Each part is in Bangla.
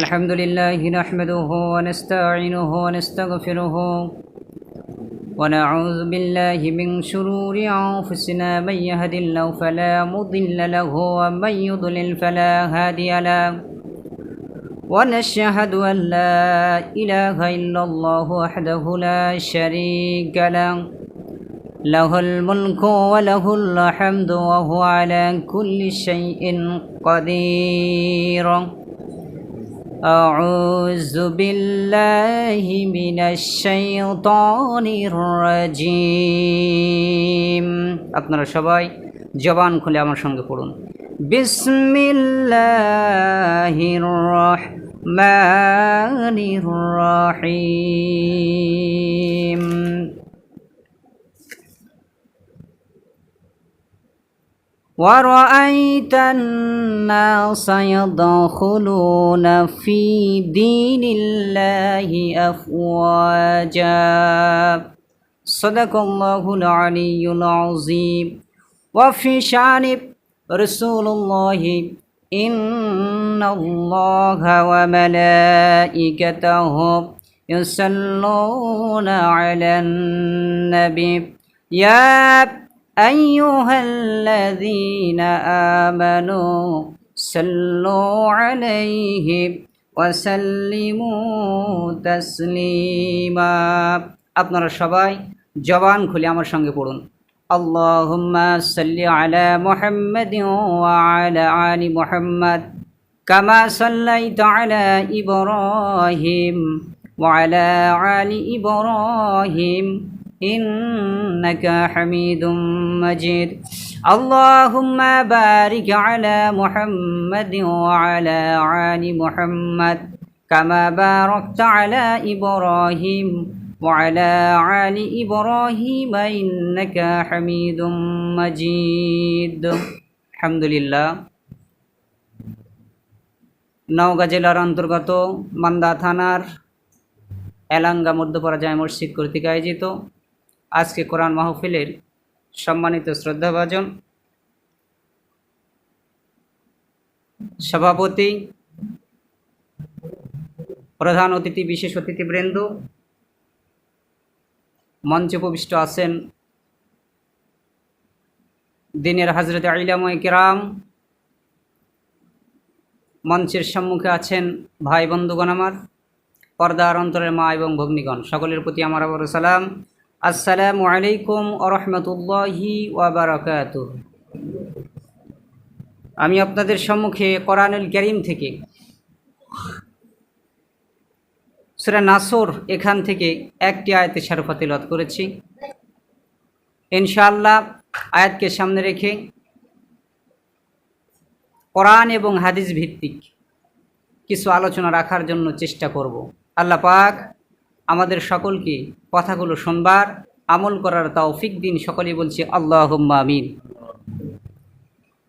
الحمد لله نحمده ونستعينه ونستغفره ونعوذ بالله من شرور أنفسنا من يهد الله فلا مضل له ومن يضلل فلا هادي له. ونشهد أن لا إله إلا الله وحده لا شريك له. له الملك وله الحمد وهو على كل شيء قدير. أعوذ بالله من الشيطان الرجيم আপনারা সবাই জবান খুলে আমার সঙ্গে পড়ুন বিসমিল্লাহির রহমানির রহিম ورأيت الناس يدخلون في دين الله أفواجا. صدق الله العلي العظيم. وفي شأن رسول الله إن الله وملائكته يصلون على النبي. يا أيها الذين آمنوا صلوا عليه وسلموا تسليما আপনারা সবাই জবান খুলে আমার সঙ্গে পড়ুন আল্লাহুম্মা সাল্লি আলা মুহাম্মাদিন ওয়া আলা আলি মুহাম্মাদ কামা সাল্লাইতা আলা ইব্রাহিম ওয়া আলা আলি ইব্রাহিম إنك حميد مجيد اللهم بارك على محمد وعلى آل محمد كما باركت على إبراهيم وعلى آل إبراهيم إنك حميد مجيد الحمد لله নওগাঁ জেলার অন্তর্গত মান্দা থানার এলাঙ্গা মধ্যপাড়া জায় মসজিদ কর্তৃক আয়োজিত আজকে কোরআন মাহফিলের সম্মানিত শ্রদ্ধাভাজন, সভাপতি, প্রধান অতিথি, বিশেষ অতিথিবৃন্দ, মঞ্চে উপবিষ্ট আছেন দিনের হাজরত আইলাময় কিরাম, মঞ্চের সম্মুখে আছেন ভাই বন্ধুগণ আমার, পর্দার অন্তরের মা এবং ভগ্নিগণ, সকলের প্রতি আমার আবার সালাম। আসসালামু আলাইকুম আরহামতুল্লাহি ওয়াবারাকাত আমি আপনাদের সম্মুখে কোরআনুল করিম থেকে সুরা নাসর এখান থেকে একটি আয়াতে শারফাতিলত করেছি। ইনশাআল্লাহ আয়াতকে সামনে রেখে কোরআন এবং হাদিস ভিত্তিক কিছু আলোচনা রাখার জন্য চেষ্টা করব। আল্লাহ পাক আমাদের সকলকে কথাগুলো শুনবার, আমল করার তৌফিক দিন। সকলেই বলছে আল্লাহ আমিন।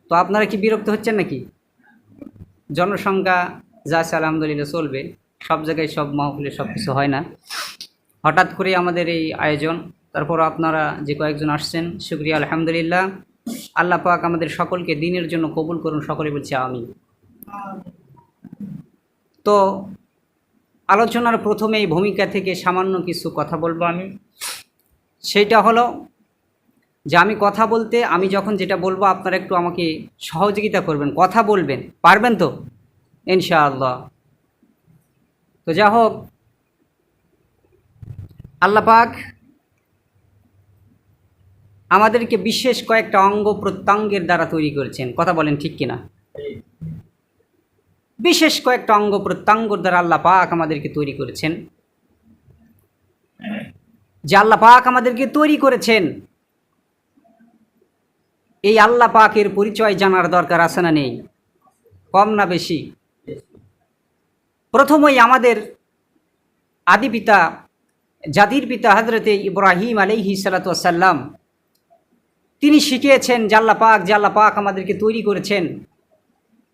তো আপনারা কি বিরক্ত হচ্ছেন নাকি? জনসংখ্যা যা আছে, আলহামদুলিল্লাহ, চলবে। সব জায়গায় সব মাহফিলে সব কিছু হয় না। হঠাৎ করে আমাদের এই আয়োজন, তারপর আপনারা যে কয়েকজন আসছেন, শুক্রিয়া, আলহামদুলিল্লাহ। আল্লাহ পাক আমাদের সকলকে দিনের জন্য কবুল করুন, সকলে বলছে আমি তো আলোচনার প্রথমে এই ভূমিকা থেকে সামান্য কিছু কথা বলব আমি। সেইটা হলো যে আমি কথা বলতে, আমি যখন যেটা বলব, আপনারা একটু আমাকে সহযোগিতা করবেন, কথা বলবেন। পারবেন তো? ইনশাআল্লাহ। তো যা হোক, আল্লাহ পাক আমাদেরকে বিশেষ কয়েকটা অঙ্গ প্রত্যঙ্গের দ্বারা তৈরি করেছেন। কথা বলেন ঠিক কিনা? বিশেষ কয়েকটা অঙ্গ প্রত্যঙ্গর দ্বারা আল্লাহ পাক আমাদেরকে তৈরি করেছেন। যে আল্লাহ পাক আমাদেরকে তৈরি করেছেন, এই আল্লাহ পাকের পরিচয় জানার দরকার আছে না নেই? কম না বেশি? প্রথমই আমাদের আদি পিতা, জাতির পিতা হজরতে ইব্রাহিম আলহি সালাতাম তিনি শিখিয়েছেন জাল্লা পাক জাল্লা পাক আমাদেরকে তৈরি করেছেন।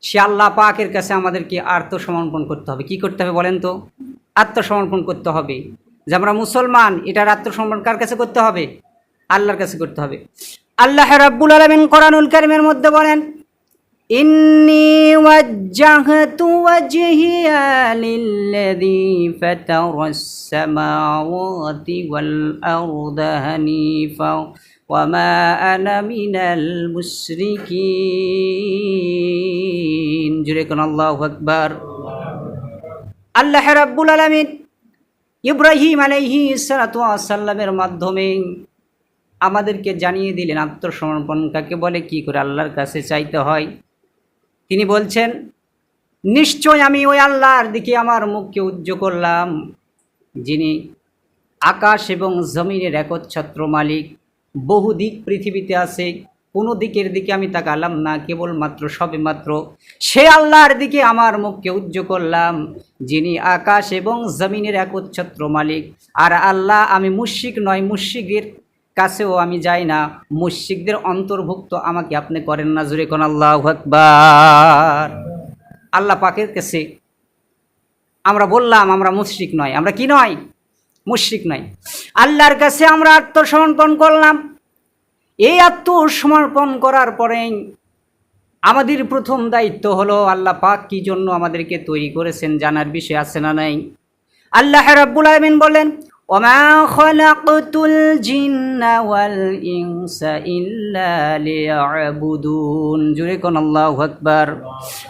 সে আল্লাহ পাকের কাছে আমাদেরকে আত্মসমর্পণ করতে হবে কি করতে হবে বলেন তো আত্মসমর্পণ করতে হবে যে আমরা মুসলমান এটার আত্মসমর্পণ কার কাছে করতে হবে আল্লাহর কাছে করতে হবে আল্লাহ রাব্বুল আলমিন কোরআনুল কারিমের মধ্যে বলেন إني وجهت وجهي للذي فطر السماوات والأرض هنيفا وما أنا من المشركين جريكن الله أكبر আল্লাহ রাব্বুল আলামিন ইব্রাহিম আলাইহি সালামের মাধ্যমে আমাদেরকে জানিয়ে দিলেন আত্মসমর্পণ কাকে বলে কি করে আল্লাহর কাছে চাইতে হয় তিনি বলছেন নিশ্চয় আমি ওই আল্লাহর দিকে আমার মুখকে উজ্জ করলাম যিনি আকাশ এবং জমিনের একচ্ছত্র মালিক বহু দিক পৃথিবীতে আছে, কোনো দিকের দিকে আমি তাকালাম না, কেবলমাত্র সবে মাত্র সে আল্লাহর দিকে আমার মুখকে উজ্জ করলাম, যিনি আকাশ এবং জমিনের একচ্ছত্র মালিক। আর আল্লাহ, আমি মুশিক নয় মুশিকের কাছেও আমি যাই না। মুশিকদের অন্তর্ভুক্ত আমাকে আপনি করেন না জুড়ে কোন আল্লাহ আকবার। আল্লাহ পাকের কাছে আমরা বললাম, আমরা মুশরিক নয়, আমরা কি নয়? মুশরিক নয় আল্লাহর কাছে আমরা আত্মসমর্পণ করলাম। এই আত্মসমর্পণ করার পরে আমাদের প্রথম দায়িত্ব হলো, আল্লাহ পাক কি জন্য আমাদেরকে তৈরি করেছেন জানার বিষয় আছে না নাই? আল্লাহ রাব্বুল আলামিন বলেন কোন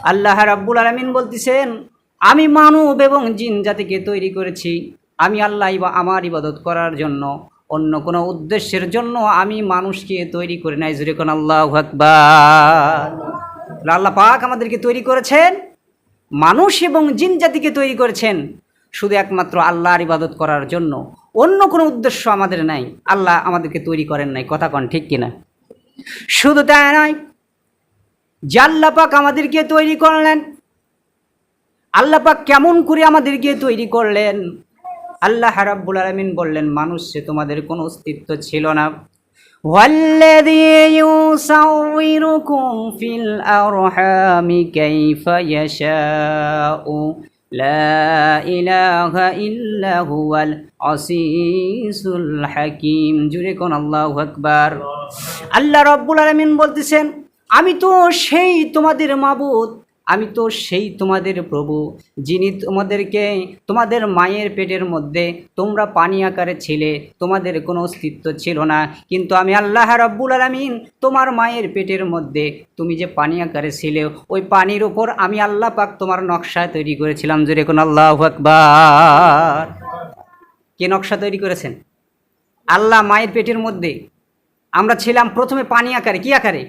আল্লাহু রাব্বুল আলামিন বলতেছেন, আমি মানব এবং জিন জাতিকে তৈরি করেছি। আমি আল্লাহ ইবা আমার ইবাদত করার জন্য অন্য কোনো উদ্দেশ্যের জন্য আমি মানুষকে তৈরি করে নাই। জুরে কোন আল্লাহু আকবার। আল্লাহ পাক আমাদেরকে তৈরি করেছেন, মানুষ এবং জিন জাতিকে তৈরি করেছেন শুধু একমাত্র আল্লাহর ইবাদত করার জন্য, অন্য কোনো উদ্দেশ্য আমাদের নাই। আল্লাহ আমাদেরকে তৈরি করেন নাই, কথা কন ঠিক কিনা? শুধু তাই নয় জাল্লা পাক আমাদেরকে তৈরি করলেন আল্লাপাক কেমন করে আমাদেরকে তৈরি করলেন আল্লাহ রাব্বুল আলামিন বললেন মানুষ সে তোমাদের কোনো অস্তিত্ব ছিল না والذي يصوركم في الأرحام كيف يشاء لا إله إلا هو العزيز الحكيم জুড়ে কোন আল্লাহু আকবার আল্লাহ রব্বুল আলামিন বলতেছেন আমি তো সেই তোমাদের মাবুদ আমি তো সেই তোমাদের প্রভু, যিনি তোমাদেরকে, তোমাদের মায়ের পেটের মধ্যে তোমরা পানি আকারে ছিলে, তোমাদের কোনো অস্তিত্ব ছিল না। কিন্তু আমি আল্লাহ রব্বুল আলমিন তোমার মায়ের পেটের মধ্যে তুমি যে পানি আকারে ছিলে, ওই পানির ওপর আমি আল্লাহ পাক তোমার নকশা তৈরি করেছিলাম। জোরে কোন আল্লাহ আকবার। কে নকশা তৈরি করেছেন? আল্লাহ মায়ের পেটের মধ্যে। আমরা ছিলাম প্রথমে পানি আকারে, কি আকারে?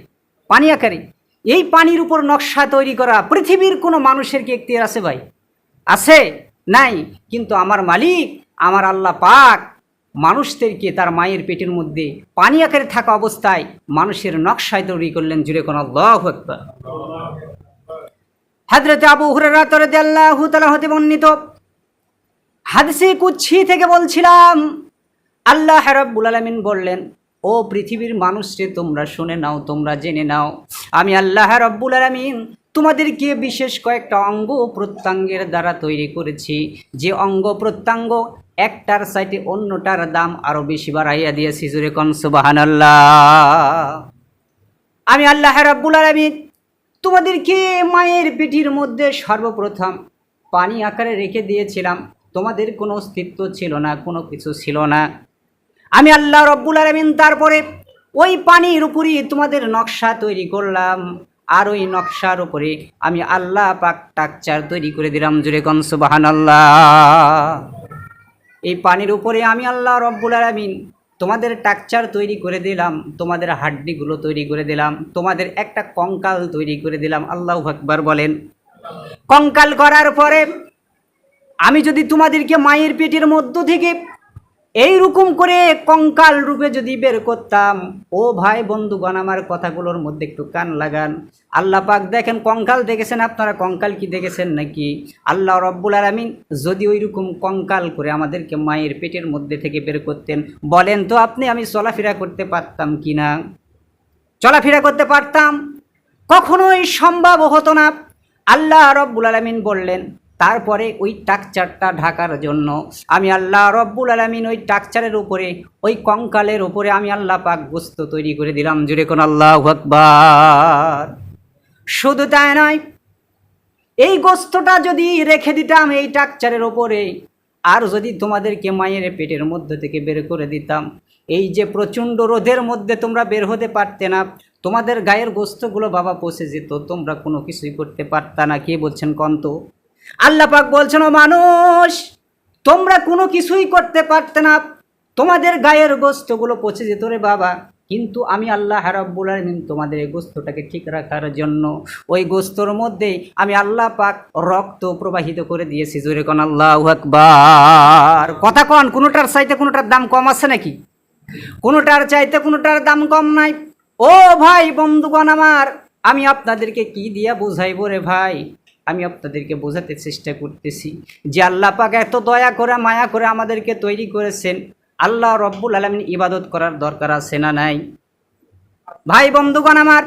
পানি আকারে। এই পানির উপর নকশা তৈরি করা পৃথিবীর কোনো মানুষের কি এখতিয়ার আছে ভাই? আছে? নাই। কিন্তু আমার মালিক, আমার আল্লাহ পাক মানুষদেরকে তার মায়ের পেটের মধ্যে পানি আকারে থাকা অবস্থায় মানুষের নকশায় তৈরি করলেন? জুড়ে কোনো আল্লাহ হাজরতে আবু হুরারা তরদে আল্লাহ তালা হতে বর্ণিত, হাদসে কুচ্ছি থেকে বলছিলাম, আল্লাহ রাব্বুল আলামিন বললেন ও পৃথিবীর মানুষকে তোমরা শুনে নাও, তোমরা জেনে নাও। আমি আল্লাহ রব্বুল আলমিন তোমাদেরকে বিশেষ কয়েকটা অঙ্গ প্রত্যঙ্গের দ্বারা তৈরি করেছি। যে অঙ্গ প্রত্যঙ্গ একটার সাইটে অন্যটার দাম আরও বেশি বাড়াইয়া দিয়েছি, জুরে কনসুবাহান আমি আল্লাহ রাব্বুল আলমিন তোমাদেরকে মায়ের পিঠির মধ্যে সর্বপ্রথম পানি আকারে রেখে দিয়েছিলাম। তোমাদের কোনো অস্তিত্ব ছিল না, কোনো কিছু ছিল না। আমি আল্লাহ রব্বুল আলমিন তারপরে ওই পানির উপরই তোমাদের নকশা তৈরি করলাম। আর ওই নকশার উপরে আমি আল্লাহ পাক টাকচার তৈরি করে দিলাম জুড়ে কনসুবাহান আল্লাহ এই পানির উপরে আমি আল্লাহ রব্বুল আলমিন তোমাদের টাকচার তৈরি করে দিলাম, তোমাদের হাড্ডিগুলো তৈরি করে দিলাম, তোমাদের একটা কঙ্কাল তৈরি করে দিলাম, আল্লাহ আকবার বলেন। কঙ্কাল করার পরে আমি যদি তোমাদেরকে মায়ের পেটের মধ্য থেকে এই রকম করে কঙ্কাল রূপে যদি বের করতাম, ও ভাই বন্ধুগণ, আমার কথাগুলোর মধ্যে একটু কান লাগান। আল্লাহ পাক দেখেন, কঙ্কাল দেখেছেন, আপনারা কঙ্কাল কি দেখেছেন নাকি? আল্লাহ রব্বুল আলমিন যদি ওই রকম কঙ্কাল করে আমাদেরকে মায়ের পেটের মধ্যে থেকে বের করতেন, বলেন তো আপনি, আমি চলাফেরা করতে পারতাম কি না চলাফেরা করতে পারতাম? কখনোই সম্ভব হতো না। আল্লাহ রব্বুল আলমিন বললেন তারপরে ওই টাকচারটা ঢাকার জন্য আমি আল্লাহ রব্বুল আলমিন ওই টাকচারের উপরে, ওই কঙ্কালের উপরে আমি আল্লাহ পাক গোস্ত তৈরি করে দিলাম। জুড়ে কোন আল্লাহ আকবার। শুধু তাই নয়, এই গোস্তটা যদি রেখে দিতাম এই টাকচারের ওপরে আর যদি তোমাদেরকে মায়ের পেটের মধ্যে থেকে বের করে দিতাম, এই যে প্রচণ্ড রোদের মধ্যে তোমরা বের হতে পারতে না, তোমাদের গায়ের গোস্তগুলো বাবা পচে যেত, তোমরা কোনো কিছুই করতে পারতা না। কে বলছেন কন্ত? আল্লাহ পাক বলছেন, ও মানুষ, তোমরা কোনো কিছুই করতে পারতে না। তোমাদের গায়ের গোস্তগুলো পচে যেত রে বাবা। কিন্তু আমি আল্লাহ রাব্বুল আলামিন তোমাদের এই গোস্তটাকে ঠিক রাখার জন্য ওই গোস্তর মধ্যে আমি আল্লাহ পাক রক্ত প্রবাহিত করে দিয়েছি। জোরে কোন আল্লাহ আকবার। কথা কন, কোনোটার চাইতে কোনোটার দাম কম আছে নাকি? কোনোটার চাইতে কোনোটার দাম কম নাই। ও ভাই বন্ধুগণ আমার, আমি আপনাদেরকে কি দিয়া বোঝাইব রে ভাই? আমি আপনাদেরকে বোঝাতে চেষ্টা করতেছি যে আল্লাহ পাক এত দয়া করে, মায়া করে আমাদেরকে তৈরি করেছেন। আল্লাহ রব্বুল আলমিন ইবাদত করার দরকার আছে না নাই? ভাই বন্ধুগণ আমার,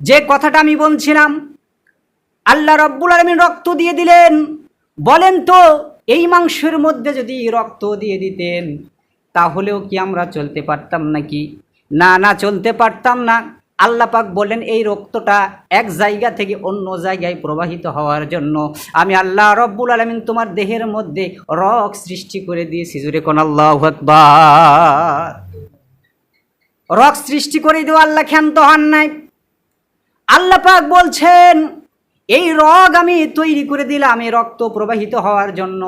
যে কথাটা আমি বলছিলাম, আল্লাহ রব্বুল আলমিন রক্ত দিয়ে দিলেন। বলেন তো, এই মাংসের মধ্যে যদি রক্ত দিয়ে দিতেন, তাহলেও কি আমরা চলতে পারতাম নাকি? না না, চলতে পারতাম না। আল্লাহ পাক বলেন, এই রক্তটা এক জায়গা থেকে অন্য জায়গায় প্রবাহিত হওয়ার জন্য আমি আল্লাহ রব্বুল আলমিন তোমার দেহের মধ্যে রক সৃষ্টি করে দিয়েছি। জুড়ে কোন আল্লাহ রক সৃষ্টি করে দেওয়া আল্লাহ ক্ষান্ত হন নাই। আল্লাহ পাক বলছেন, এই রগ আমি তৈরি করে দিলাম, এই রক্ত প্রবাহিত হওয়ার জন্য।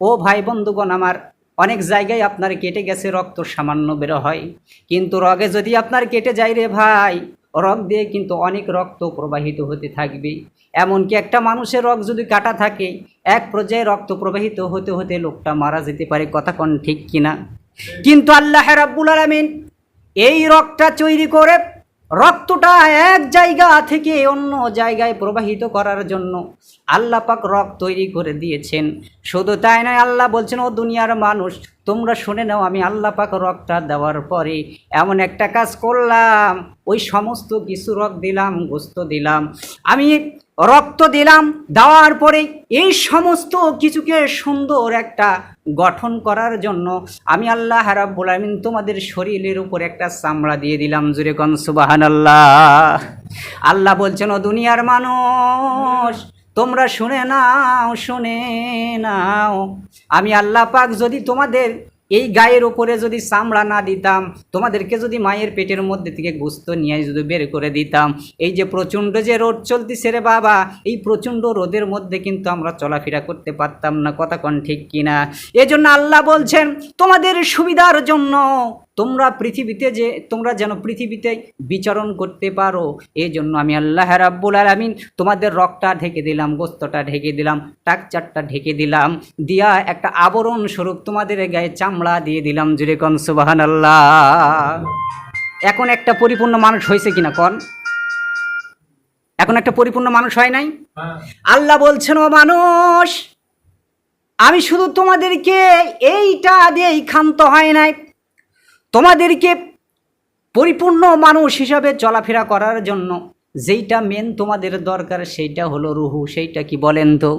ও ভাই বন্ধুগণ আমার অনেক জায়গায় আপনার কেটে গেছে, রক্ত সামান্য বেরো হয়। কিন্তু রগে যদি আপনার কেটে যায় রে ভাই, রগ দিয়ে কিন্তু অনেক রক্ত প্রবাহিত হতে থাকবে। এমনকি একটা মানুষের রগ যদি কাটা থাকে, এক পর্যায়ে রক্ত প্রবাহিত হতে হতে লোকটা মারা যেতে পারে, কথা কোন ঠিক কিনা? কিন্তু আল্লাহ রাব্বুল আলামিন এই রক্তটা তৈরি করে রক্তটা এক জায়গা থেকে অন্য জায়গায় প্রবাহিত করার জন্য আল্লাহ পাক রক তৈরি করে দিয়েছেন। শুধু তাই নয়, আল্লাহ বলছেন, ও দুনিয়ার মানুষ, তোমরা শুনে নাও, আমি আল্লাহ পাক রকটা দেওয়ার পরে এমন একটা কাজ করলাম। ওই সমস্ত কিছু রক্ত দিলাম, গোস্ত দিলাম। আমি রক্ত দিলাম, দেওয়ার পরে এই সমস্ত কিছুকে সুন্দর একটা গঠন করার জন্য আমি আল্লাহ হারাবুল আমিন তোমাদের শরীরের উপর একটা চামড়া দিয়ে দিলাম, জুরে কন সুবাহান আল্লাহ আল্লাহ বলছেন, ও দুনিয়ার মানুষ, তোমরা শুনে নাও শুনে নাও। আমি আল্লাহ পাক যদি তোমাদের এই গায়ের ওপরে যদি চামড়া না দিতাম, তোমাদেরকে যদি মায়ের পেটের মধ্যে থেকে গুস্ত নিয়ে যদি বের করে দিতাম। এই যে প্রচণ্ড যে রোদ চলতেছে রে বাবা, এই প্রচণ্ড রোদের মধ্যে কিন্তু আমরা চলাফেরা করতে পারতাম না, কথা কন ঠিক কিনা? এজন্য আল্লাহ বলছেন, তোমাদের সুবিধার জন্য তোমরা পৃথিবীতে যে তোমরা যেন পৃথিবীতে বিচরণ করতে পারো এই জন্য আমি আল্লাহ রাব্বুল আলামিন তোমাদের রকটা ঢেকে দিলাম গোস্তটা ঢেকে দিলাম টাকচারটা ঢেকে দিলাম দিয়া একটা আবরণ স্বরূপ তোমাদের গায়ে চামড়া দিয়ে দিলাম কন সুবাহান আল্লাহ এখন একটা পরিপূর্ণ মানুষ হয়েছে কিনা কন? এখন একটা পরিপূর্ণ মানুষ হয় নাই? আল্লাহ বলছেন ও মানুষ আমি শুধু তোমাদেরকে এইটা দিয়েই ক্ষান্ত হয় নাই তোমাদেরকে পরিপূর্ণ মানুষ হিসাবে চলাফেরা করার জন্য যেইটা মেন তোমাদের দরকার, সেইটা হলো রুহু। সেইটা কি বলেন তো?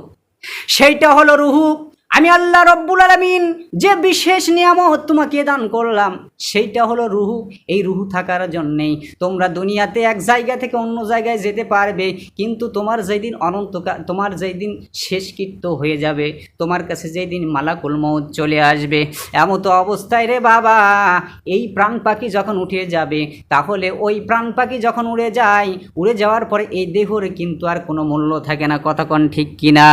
সেইটা হলো রুহু। আমি আল্লাহ রব্বুল আলমিন যে বিশেষ নিয়ামত তোমাকে দান করলাম, সেইটা হলো রুহু। এই রুহু থাকার জন্যেই তোমরা দুনিয়াতে এক জায়গা থেকে অন্য জায়গায় যেতে পারবে, কিন্তু তোমার যেই দিন অনন্তকাল, তোমার যেই দিন শেষকৃত্য হয়ে যাবে, তোমার কাছে যেই দিন মালাকুল মৌত চলে আসবে, এমতো অবস্থায় রে বাবা, এই প্রাণ পাখি যখন উঠে যাবে, তাহলে ওই প্রাণ পাখি যখন উড়ে যায়, উড়ে যাওয়ার পরে এই দেহর কিন্তু আর কোনো মূল্য থাকে না কন ঠিক কিনা?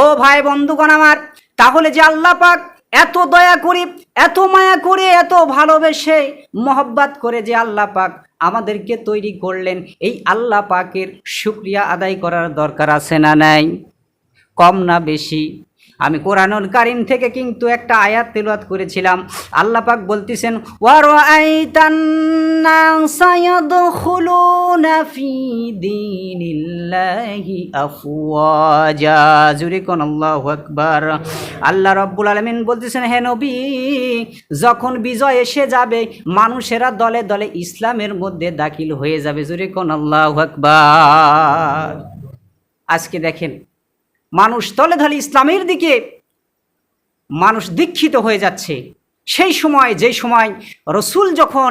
ও ভাই বন্ধুগণ আমার, তাহলে যে আল্লাহ পাক এত দয়া করে, এত মায়া করে, এত ভালোবেসে মহব্বাত করে যে আল্লাহ পাক আমাদেরকে তৈরি করলেন, এই আল্লাহ পাকের শুক্রিয়া আদায় করার দরকার আছে না নাই? কম না বেশি? আমি কোরআনুল কারিম থেকে কিন্তু একটা আয়াত তেলাওয়াত করেছিলাম। আল্লাহ পাক বলতেছেন আকবার। আল্লাহ রাব্বুল আলামিন বলতেছেন, হে নবী, যখন বিজয় এসে যাবে, মানুষেরা দলে দলে ইসলামের মধ্যে দাখিল হয়ে যাবে। জুরে কোন আল্লাহু আকবার। আজকে দেখেন মানুষ তলে ধলে ইসলামের দিকে মানুষ দীক্ষিত হয়ে যাচ্ছে। সেই সময়, যেই সময় রসুল যখন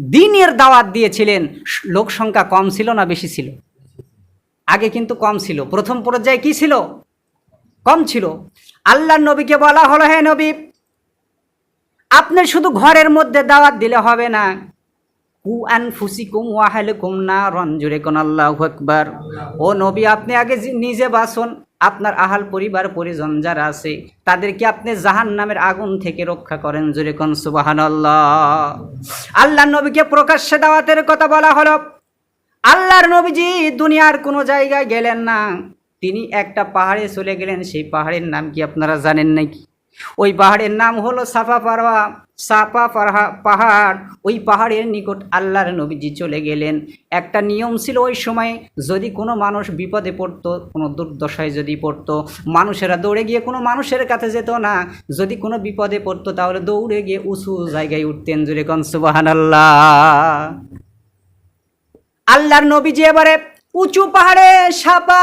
দিনের দাওয়াত দিয়েছিলেন, লোক সংখ্যা কম ছিল না বেশি ছিল? আগে কিন্তু কম ছিল। প্রথম পর্যায়ে কি ছিল? কম ছিল। আল্লাহ নবীকে বলা হলো, হে নবী, আপনি শুধু ঘরের মধ্যে দাওয়াত দিলে হবে না। কু আন ফুসি কুম ওয়াহাল কুম না রঞ্জুরে কোন আল্লাহ আকবার। ও নবী, আপনি আগে নিজে বাসন। আপনার আহাল পরিবার, পরিজন যারা আছে, তাদেরকে আপনি জাহান নামের আগুন থেকে রক্ষা করেন। জুরে কন সুবাহান আল্লাহ নবীকে প্রকাশ্যে দাওয়াতের কথা বলা হলো। আল্লাহর নবীজি দুনিয়ার কোনো জায়গায় গেলেন না। তিনি একটা পাহাড়ে চলে গেলেন। সেই পাহাড়ের নাম কি আপনারা জানেন নাকি? ওই পাহাড়ের নাম হলো সাফা পারওয়া। সাফা পাহাড়, ওই পাহাড়ের নিকট আল্লাহর নবীজি চলে গেলেন। একটা নিয়ম ছিল ওই সময়, যদি কোনো মানুষ বিপদে পড়তো, কোনো দুর্দশায় যদি পড়তো, মানুষেরা দৌড়ে গিয়ে কোনো মানুষের কাছে যেত না। যদি কোনো বিপদে পড়তো, তাহলে দৌড়ে গিয়ে উঁচু জায়গায় উঠতেন জুড়ে কনসুবাহান আল্লাহ আল্লাহর নবীজি এবারে উঁচু পাহাড়ে সাপা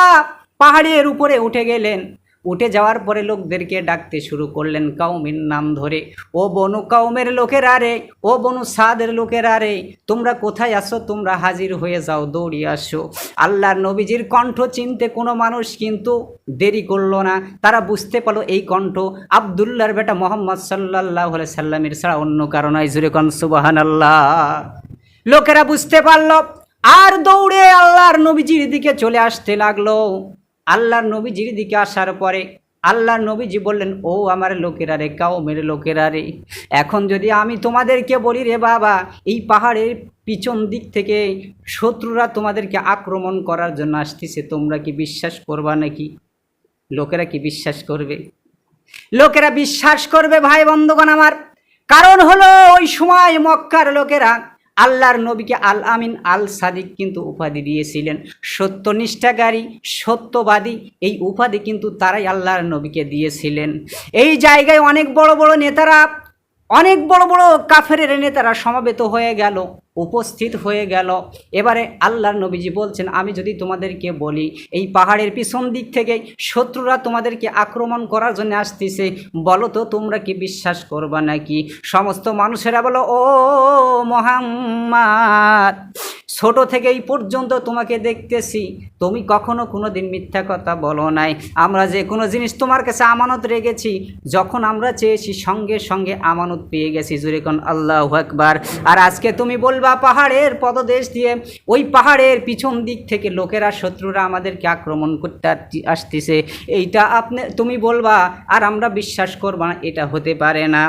পাহাড়ের উপরে উঠে গেলেন। উঠে যাওয়ার পরে লোকদেরকে ডাকতে শুরু করলেন কাউমের নাম ধরে। ও বনু কাউমের লোকেরা রে, ও বনু সাদের লোকেরা রে, তোমরা কোথায় আসো তোমরা হাজির হয়ে যাও, দৌড়িয়ে আসো। আল্লাহর নবীজির কণ্ঠ চিনতে কোনো মানুষ কিন্তু দেরি করল না। তারা বুঝতে পারল এই কণ্ঠ আবদুল্লাহর বেটা মোহাম্মদ সাল্লাহ সাল্লামের ছাড়া অন্য কারণ জুরে কন সুবাহান আল্লাহ লোকেরা বুঝতে পারল, আর দৌড়ে আল্লাহর নবীজির দিকে চলে আসতে লাগল। আল্লাহর নবীজির দিকে আসার পরে, আল্লাহর নবীজি বললেন, ও আমার লোকেরা রে কাউমের লোকেরা রে, এখন যদি আমি তোমাদেরকে বলি রে বাবা, এই পাহাড়ের পিছন দিক থেকে শত্রুরা তোমাদেরকে আক্রমণ করার জন্য আসতেছে, তোমরা কি বিশ্বাস করবা নাকি? লোকেরা কি বিশ্বাস করবে? লোকেরা বিশ্বাস করবে, ভাই বন্ধুগণ আমার। কারণ হলো, ওই সময় মক্কার লোকেরা আল্লাহর নবীকে আল আমিন, আল সাদিক কিন্তু উপাধি দিয়েছিলেন। সত্যনিষ্ঠাকারী সত্যবাদী, এই উপাধি কিন্তু তারাই আল্লাহর নবীকে দিয়েছিলেন। এই জায়গায় অনেক বড় বড় নেতারা, অনেক বড় বড় কাফের নেতারা সমাবেত হয়ে গেল। উপস্থিত হয়ে গেল। এবারে আল্লাহর নবীজি বলছেন, আমি যদি তোমাদেরকে বলি, এই পাহাড়ের পিছন দিক থেকে শত্রুরা তোমাদেরকে আক্রমণ করার জন্য আসতেছে, বলো তো তোমরা কি বিশ্বাস করবা নাকি? সমস্ত মানুষেরা বলো, ও মোহাম্মদ, ছোট থেকে এই পর্যন্ত তোমাকে দেখতেছি। তুমি কখনো কোনো দিন মিথ্যা কথা বলো নাই। আমরা যে কোনো জিনিস তোমার কাছে আমানত রেখেছি। যখন আমরা চেয়েছি সঙ্গে সঙ্গে আমানত পেয়ে গেছি। জুরেকন আল্লাহ আকবার। আর আজকে তুমি বলবা পাহাড়ের পদদেশ দিয়ে ওই পাহাড়ের পিছন দিক থেকে লোকেরা, শত্রুরা আমাদেরকে আক্রমণ করতে আসতেছে। এইটা আপনি তুমি বলবা, আর আমরা বিশ্বাস করবা এটা হতে পারে না।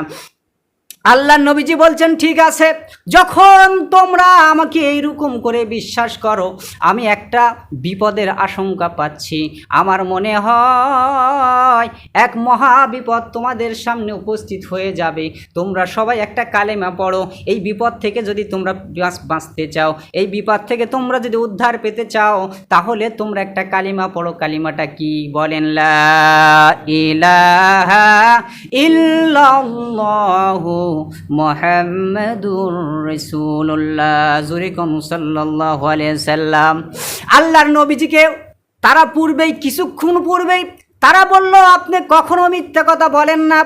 আল্লাহ নবীজি বলছেন, ঠিক আছে, যখন তোমরা আমাকে এইরকম করে বিশ্বাস করো, আমি একটা বিপদের আশঙ্কা পাচ্ছি। আমার মনে হয় এক মহা বিপদ তোমাদের সামনে উপস্থিত হয়ে যাবে। তোমরা সবাই একটা কালেমা পড়ো। এই বিপদ থেকে যদি তোমরা বাঁচ- বাঁচতে চাও, এই বিপদ থেকে তোমরা যদি উদ্ধার পেতে চাও, তাহলে তোমরা একটা কালিমা পড়ো। কালিমাটা কি? বলেন, লা ইলাহা ইল্লাল্লাহু মুহাম্মাদুর রসুল্লাহ জুরিকম সাল্লাহ সাল্লাম। আল্লাহর নবীজিকে তারা পূর্বেই, কিছুক্ষণ পূর্বেই তারা বলল, আপনি কখনো মিথ্যা কথা বলেন না।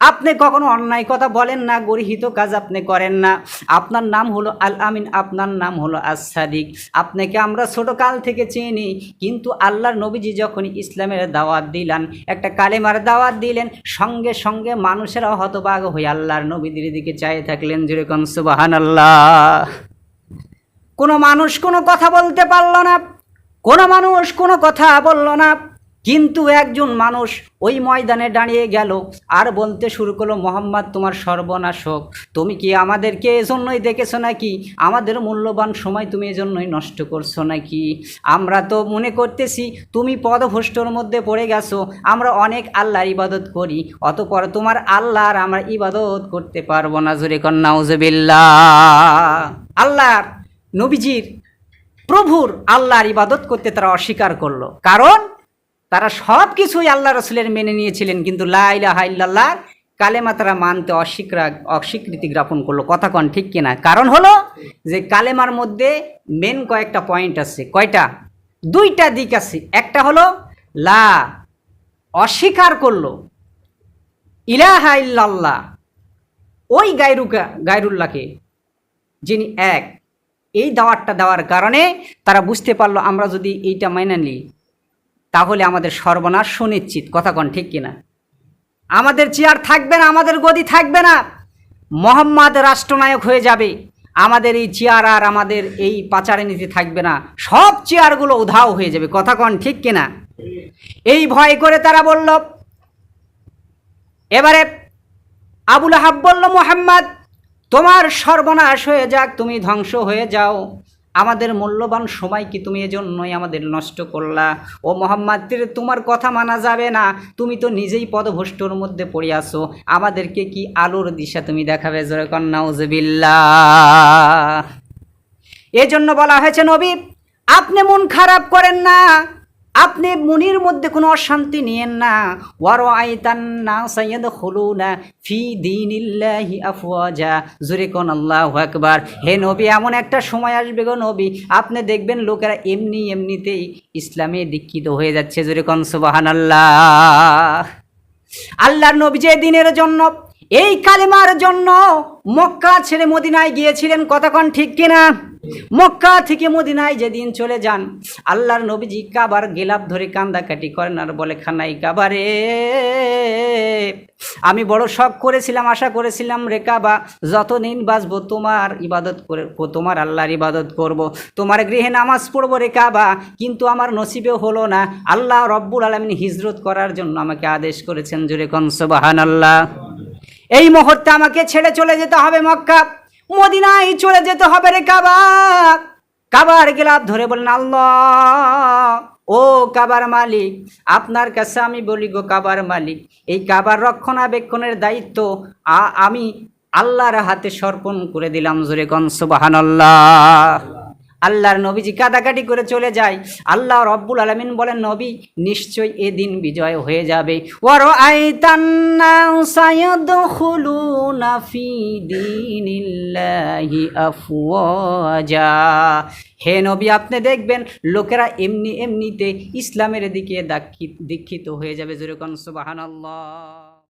আপনি কখনো অন্যায় কথা বলেন না, গরিহিত কাজ আপনি করেন না। আপনার নাম হলো আল আমিন, আপনার নাম হলো আসাদিক আপনাকে আমরা ছোট কাল থেকে চিনি, কিন্তু আল্লাহর নবীজি যখন ইসলামের দাওয়াত দিলেন, একটা কালেমার দাওয়াত দিলেন, সঙ্গে সঙ্গে মানুষেরা হতবাগ হয়ে আল্লাহর নবীদের দিকে চাই থাকলেন, যেরকম সুবাহান আল্লাহ কোনো মানুষ কোনো কথা বলতে পারল না, কোনো মানুষ কোনো কথা বলল না। কিন্তু একজন মানুষ ওই ময়দানে দাঁড়িয়ে গেল আর বলতে শুরু করল, মোহাম্মদ, তোমার সর্বনাশ হোক। তুমি কি আমাদেরকে এজন্যই দেখেছ নাকি? আমাদের মূল্যবান সময় তুমি এজন্যই নষ্ট করছ নাকি? আমরা তো মনে করতেছি তুমি পদভষ্টর মধ্যে পড়ে গেছো। আমরা অনেক আল্লাহর ইবাদত করি, অতপর তোমার আল্লাহর আমরা ইবাদত করতে পারব না। জুরে কন্যাউজবিল্লা আল্লাহর নবীজির প্রভুর আল্লাহর ইবাদত করতে তারা অস্বীকার করল। কারণ তারা সব কিছুই আল্লাহ রসুলের মেনে নিয়েছিলেন, কিন্তু লাইলাহা ইল্লাল্লাহ কালেমা তারা মানতে অস্বীকার, অস্বীকৃতি জ্ঞাপন করল। কথা কন, ঠিক কিনা? কারণ হলো যে কালেমার মধ্যে মেন কয়েকটা পয়েন্ট আছে। কয়টা? দুইটা দিক আছে। একটা হলো, লা অস্বীকার করল, ইলাহা ইল্লাল্লাহ, ওই গায়রুকা, গায়রুল্লাহকে, যিনি এক। এই দাওয়াতটা দেওয়ার কারণে তারা বুঝতে পারল, আমরা যদি এইটা মাইনে নিই তাহলে আমাদের সর্বনাশ সুনিশ্চিত। কথা কন ঠিক কিনা? আমাদের চেয়ার থাকবে না, আমাদের গদি থাকবে না। মোহাম্মদ রাষ্ট্রনায়ক হয়ে যাবে। আমাদের এই চেয়ার আর আমাদের এই পাচারে নীতি থাকবে না। সব চেয়ারগুলো উধাও হয়ে যাবে। কথা কন ঠিক কিনা? এই ভয় করে তারা বলল, এবারে আবুল আহাব বলল, মোহাম্মদ, তোমার সর্বনাশ হয়ে যাক, তুমি ধ্বংস হয়ে যাও। আমাদের মূল্যবান সময় কি তুমি এজন্যই আমাদের নষ্ট করলা? ও মোহাম্মদ তোমার কথা মানা যাবে না। তুমি তো নিজেই পদভষ্টর মধ্যে পড়ে আসো আমাদেরকে কি আলোর দিশা তুমি দেখাবে? জোরে কন্যাউজবিল্লা এজন্য বলা হয়েছে নবী, আপনি মন খারাপ করেন না। আপনি মনির মধ্যে কোনো অশান্তি নিয়েন না। ওয়ারো আইতান না সৈয়দ হলু না ফি দিনিল্লাহি আফওয়াজা। জুরে কোন আল্লাহ আকবার। হে নবী, এমন একটা সময় আসবে গো নবী, আপনি দেখবেন লোকেরা এমনি এমনিতেই ইসলামে দীক্ষিত হয়ে যাচ্ছে। জুরে কোন সুবাহান আল্লাহ আল্লাহর নবী যে দিনের জন্য, এই কালেমার জন্য মক্কা ছেড়ে মদিনায় গিয়েছিলেন কতক্ষণ ঠিক কিনা? মক্কা থেকে মদিনায় যেদিন চলে যান, আল্লাহর নবীজি কাবার গেলাপ ধরে কান্দাকাটি করেন আর বলে, খানাই কাবারে। আমি বড় শখ করেছিলাম, আশা করেছিলাম রে কাবা, যতদিন বাঁচবো তোমার ইবাদত করে, তোমার আল্লাহর ইবাদত করব। তোমার গৃহে নামাজ পড়ব রে কাবা, কিন্তু আমার নসিবে হলো না। আল্লাহ রব্বুল আলমিন হিজরত করার জন্য আমাকে আদেশ করেছেন, জুরে কনসবাহান আল্লাহ এই মুহূর্তে আমাকে ছেড়ে চলে যেতে হবে মক্কা। মদিনায় চলে যেতে হবে রে কাবা কাবার গেলাপ ধরে বলেন আল্লাহ, ও কাবার মালিক, আপনার কাছে আমি বলি গো কাবার মালিক, এই কাবার রক্ষণাবেক্ষণের দায়িত্ব আমি আল্লাহর হাতে সর্পণ করে দিলাম জোরে কনসবাহান আল্লাহ আল্লাহর নবীজি কাদাকাটি করে চলে যায়। আল্লাহ রব্বুল আলমিন বলেন, নবী, নিশ্চয়ই এদিন বিজয় হয়ে যাবে। হে নবী, আপনি দেখবেন লোকেরা এমনি এমনিতে ইসলামের দিকে দাক্ষি- দীক্ষিত হয়ে যাবে। যেরকম সুবহানাল্লাহ।